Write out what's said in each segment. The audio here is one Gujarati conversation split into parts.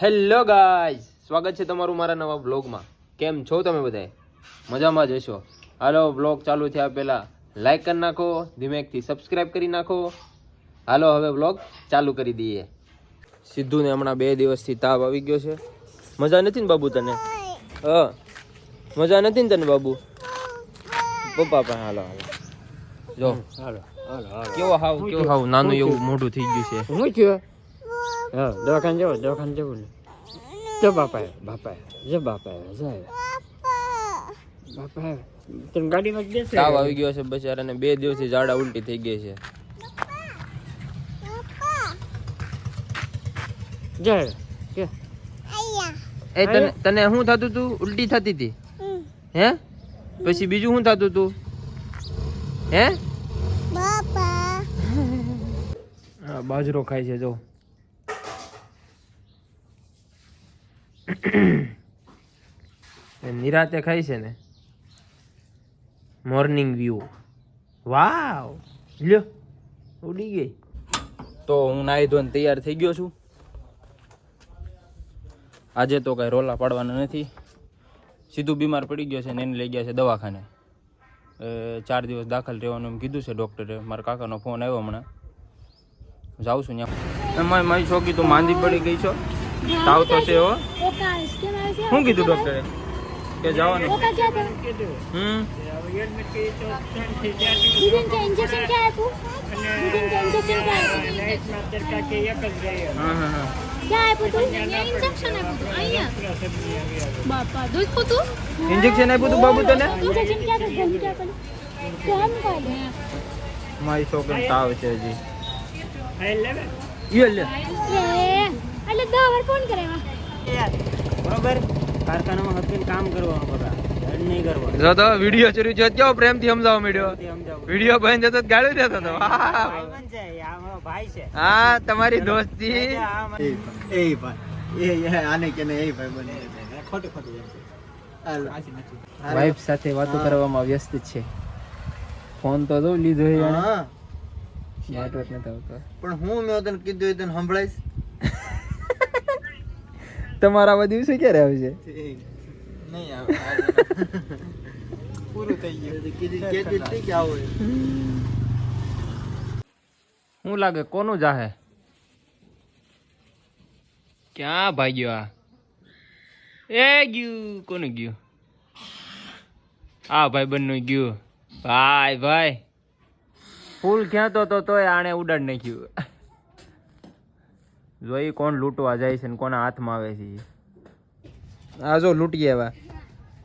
હેલો ગાઈઝ સ્વાગત છે તમારું મારા નવા બ્લોગમાં કેમ છો તમે બધા મજામાં જ હશો. હાલો બ્લોગ ચાલુ થયા પહેલાં લાઇક કરી નાખો ધીમેકથી સબસ્ક્રાઈબ કરી નાખો. હાલો હવે બ્લોગ ચાલુ કરી દઈએ. સિદ્ધુને હમણાં બે દિવસથી તાવ આવી ગયો છે. મજા નથી ને બાબુ તને? હ મજા નથી ને તને બાબુ? પપ્પા પણ હાલો હાલો. જો. હાલો હાલો હાલો. કેવો હાવ કેવો હાવ નાનું એવું મોઢું થઈ ગયું છે. હું થયું? હા દવાખાને જવો દવાખાને જવું જો બાપા બાપા જો બાપા આવ્યો. બાપા. તને ગાડીમાં બેસે તાવ આવી ગયો છે બચારાને બે દિવસથી ઝાડા ઉલટી થઈ ગઈ છે. જય કે? એ તને તને શું થતું તું? ઉલટી થતી હતી? હે? પછી બીજું શું થતું તું? હે? હા બાજરો ખાય છે જો. નિરાતે ખાય છે ને. મોર્નિંગ વ્યૂ વાવ લ્યો, ઉડી ગઈ. તો હું નાહી ધોઈને તૈયાર થઈ ગયો છું. આજે તો કઈ રોલા પાડવાના નથી. સીધું બીમાર પડી ગયો છે ને એને લઈ ગયા છે દવાખાને. ચાર દિવસ દાખલ રહેવાનું એમ કીધું છે ડૉક્ટરે. મારા કાકાનો ફોન આવ્યો હમણાં. જાઉં છું ત્યાં. મારી છોકરી તો માંદી પડી ગઈ છો. તાવ તો છે હો. શું કીધું ડોક્ટરે કે જવાનું. હમ? ઇન્જેક્શન આપ્યું? તું? બાબુ તને? મારી છોકરી તાવ છે હજી. લે એટલે દસ વાર ફોન કરેવા બરોબર? કારખાનામાં હતી કામ કરવાનું બધા. સાથે વાતો કરવામાં વ્યસ્ત છે. ફોન તો તો લીધો પણ હું મેં તને કીધું તને સંભળાઈશ. તમારા આવા દિવસે ક્યારે આવશે? નહીં આવે. પૂરું થઈ ગયું. કીધું કીધું હતી કે આવો એમ. શું લાગે કોનું જાહે? ક્યાં ભાગ્યો આ? એ ગયું કોનું ગયું? આ ભાઈ બંને ગયું. ભાઈ ભાઈ. ફૂલ ખેંચતો તો તોય આણે ઉડાડ નાખ્યું. જોઈ કોણ લૂંટવા જાય છે ને કોના હાથમાં આવે છે આ જો લૂંટી એવા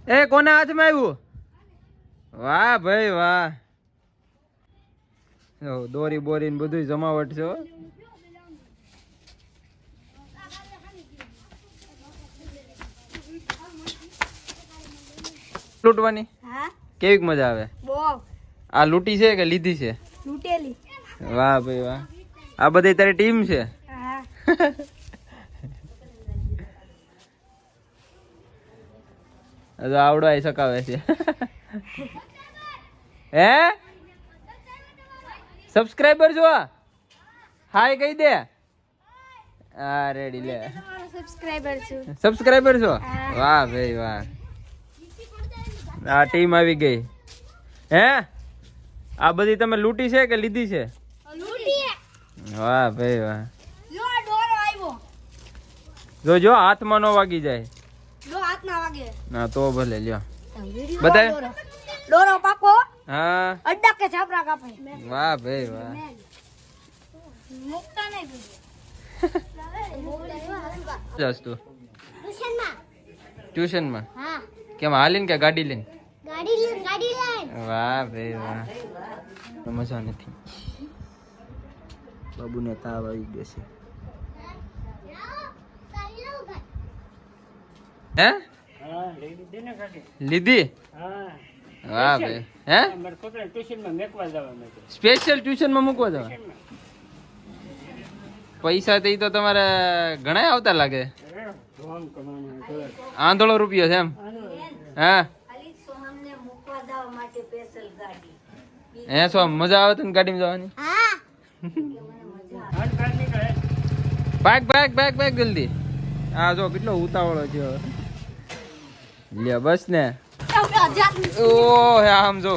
એ કોના હાથમાં આવ્યું? વાહ ભાઈ વાહ. દોરી બોરી ને બધું જમાવટ છે લૂંટવાની? કેવી મજા આવે? આ લૂંટી છે કે લીધી છે? લૂંટેલી. વાહ ભાઈ વાહ. આ બધી તારી ટીમ છે? હજુ આવડવાય શકાવે છે. હે? સબસ્ક્રાઇબર જો હાય કહી દે. હા રેડી લે. સબસ્ક્રાઇબર છો. વાહ ભાઈ વાહ. આ ટીમ આવી ગઈ. હે? આ બધી તમે લૂંટી છે કે લીધી છે? વાહ ભાઈ વાહ. જોજો હાથમાં નો વાગી જાય. જો ના તો ભલે લ્યો. બતાય ડોરો. પાકો. હા. અડડા કે છાપરા કાપે. વાહ ભાઈ વાહ. મુકતા નહીં જાસ તું? ટ્યુશનમાં. ટ્યુશનમાં? હા. કેમ હાલીન કે ગાડી લઈને? ગાડી લઈને ગાડી લઈને. વાહ ભાઈ વાહ. મજા નથી. બાબુને તાવ આવી ગયો છે. હે? લીધી હા. વાહ ભાઈ. હે? સ્પેશિયલ ટ્યુશનમાં મૂકવા જવા પૈસા તો ઈ તો તમારે ઘણા આવતા લાગે. આંધળો રૂપિયો છે એમ? હા. હે સો મજા આવે તને ગાડીમાં જવાની? બાઈક બાઈક ભાગ ભાગ ભાગ ભાગ જલ્દી. આ જો કેટલો ઉતાવળો છે હવે. લે બસ ને. ઓ હે આમ જો.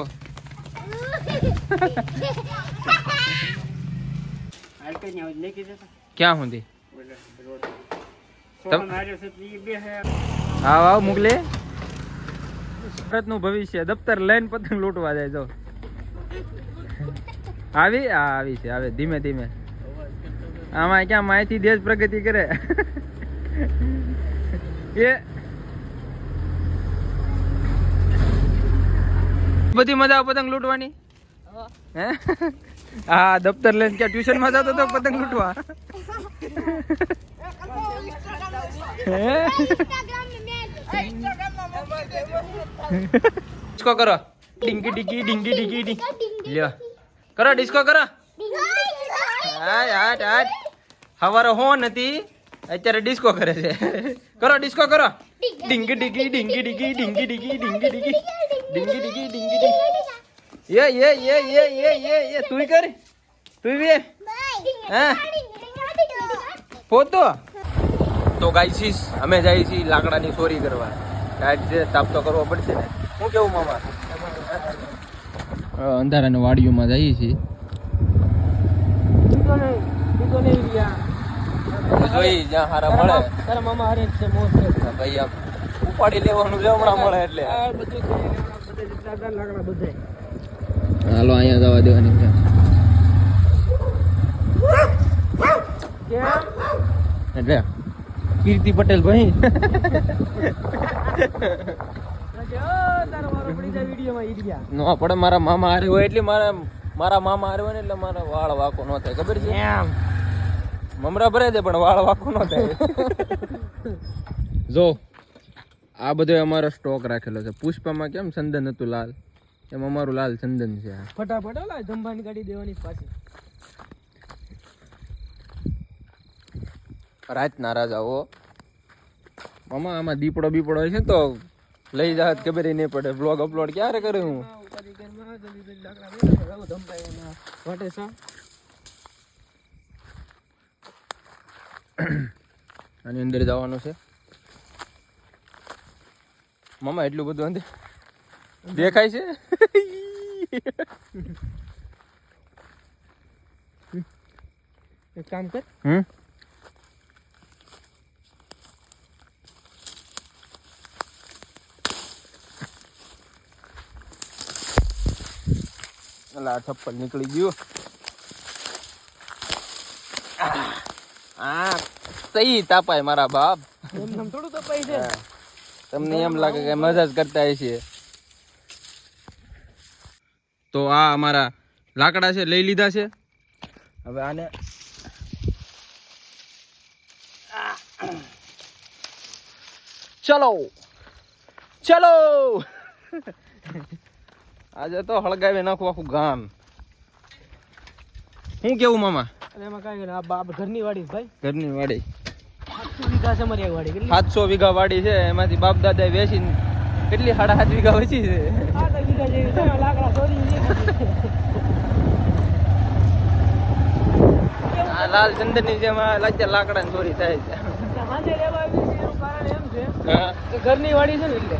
હાલતે ને લઈ કે જતા ક્યાં સુધી હા આવ મોકલે સુરત ભારતનું ભવિષ્ય દફતર લઈને પતંગ લૂંટવા જાય જો. આવી? હા આવી છે આવે ધીમે ધીમે. આમાં ક્યાં માહિતી દેશ પ્રગતિ કરે? એ બધી મજા આવે પતંગ લૂંટવાની? હે. હા? દફતર લઈને ક્યાં ટ્યુશનમાં જતો તો પતંગ લૂંટવા. ડિસ્કો કરો. ડિંગી ડિંગી ડિંગી ડિંગી ડિંગ લ્યો. કરો ડિસ્કો કરો. હાટ હાટ હાટ. હવારે હો નથી અત્યારે ડિસ્કો કરે છે. કરો ડિસ્કો કરો. ડિંગી ડિંગી ડિંગી ડિંગી ડિંગી ડિંગી ડિંગી ડિંગી ડિંગી ડિંગી ડિંગી ડિંગી. યે યે યે યે યે યે યે તું કર. તું બી હા. પોતો તો ગાઈસીસ અમે જઈએ છીએ લાકડાની ચોરી કરવા. ટાઈટ છે તાપ તો કરવો પડશે ને. હું કેવું મામા? અંધારાની વાડીઓમાં જઈએ છીએ. જોઈ જ્યાં હારા મળે. તારા મામા હરે છે મોસ્ટ ભાઈ આમ ઉપાડી લેવાનું હમણાં મળે એટલે. આ બધું હાલો અહીંયા જવા દેવાની છે એટલે કીર્તિ પટેલ ભાઈ. નો પડે મારા મામા હારે હોય એટલે મારા મારા મામા હારે હોય ને એટલે મારા વાળ વાકો ન થાય. ખબર છે? એમ. મમરા ભરે છે પણ વાળ વાકો ન થાય. જો આ બધો અમારો સ્ટોક રાખેલો છે. પુષ્પામાં કેમ ચંદન હતું લાલ? એમ અમારું લાલ ચંદન છે. ફટાફટ ઓલા જમવાની ગાડી દેવાની પાછી. રાત નારાજ આવો મામા આમાં દીપડો બીપડો હોય છે તો લઈ જાત ખબર નહીં પડે. બ્લોગ અપલોડ ક્યારે કરું હું? આની અંદર જવાનું છે. મામા એટલું બધું અંદર દેખાય છે? એક કામ કર. હમ? અલા થપ્પડ નીકળી ગયું. આ સહી તાપાય મારા બાપ. એમ થોડું તપાય છે? તમને એમ લાગે કે મજા જ કરતા છીએ. તો આ અમારા લાકડા છે લઈ લીધા છે. હવે આને ચલો ચલો. આજે તો હળગાવી નાખું આખું ગામ. શું કેવું મામા? એમાં કાંઈ આ બાપ ઘરની વાડી ભાઈ. ઘરની વાડી. સાતસો વીઘા વાડી છે એમાંથી બાપ દાદા વેચીને કેટલી સાડા સાત વીઘા વેચી છે? લાલ ચંદનની જેમ લાગ્યા લાકડા ચોરી થાય છે. ઘરની વાડી છે ને એટલે.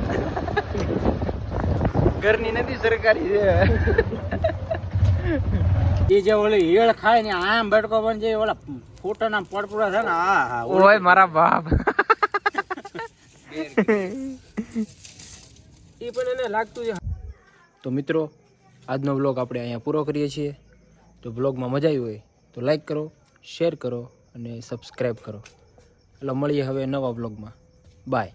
ઘરની નથી સરકારી છે. એ જે ઓલી ઈયળ ખાય ને આમ બટકો પણ જે ઓલા ફોટાના પડપડા છે ને આ હા ઓય મારા બાપ. એ પણ એને લાગતું છે. તો મિત્રો આજનો બ્લોગ આપણે અહીંયા પૂરો કરીએ છીએ. તો બ્લોગમાં મજા આવી હોય તો લાઈક કરો શેર કરો અને સબસ્ક્રાઈબ કરો. એટલે મળીએ હવે નવા બ્લોગમાં બાય.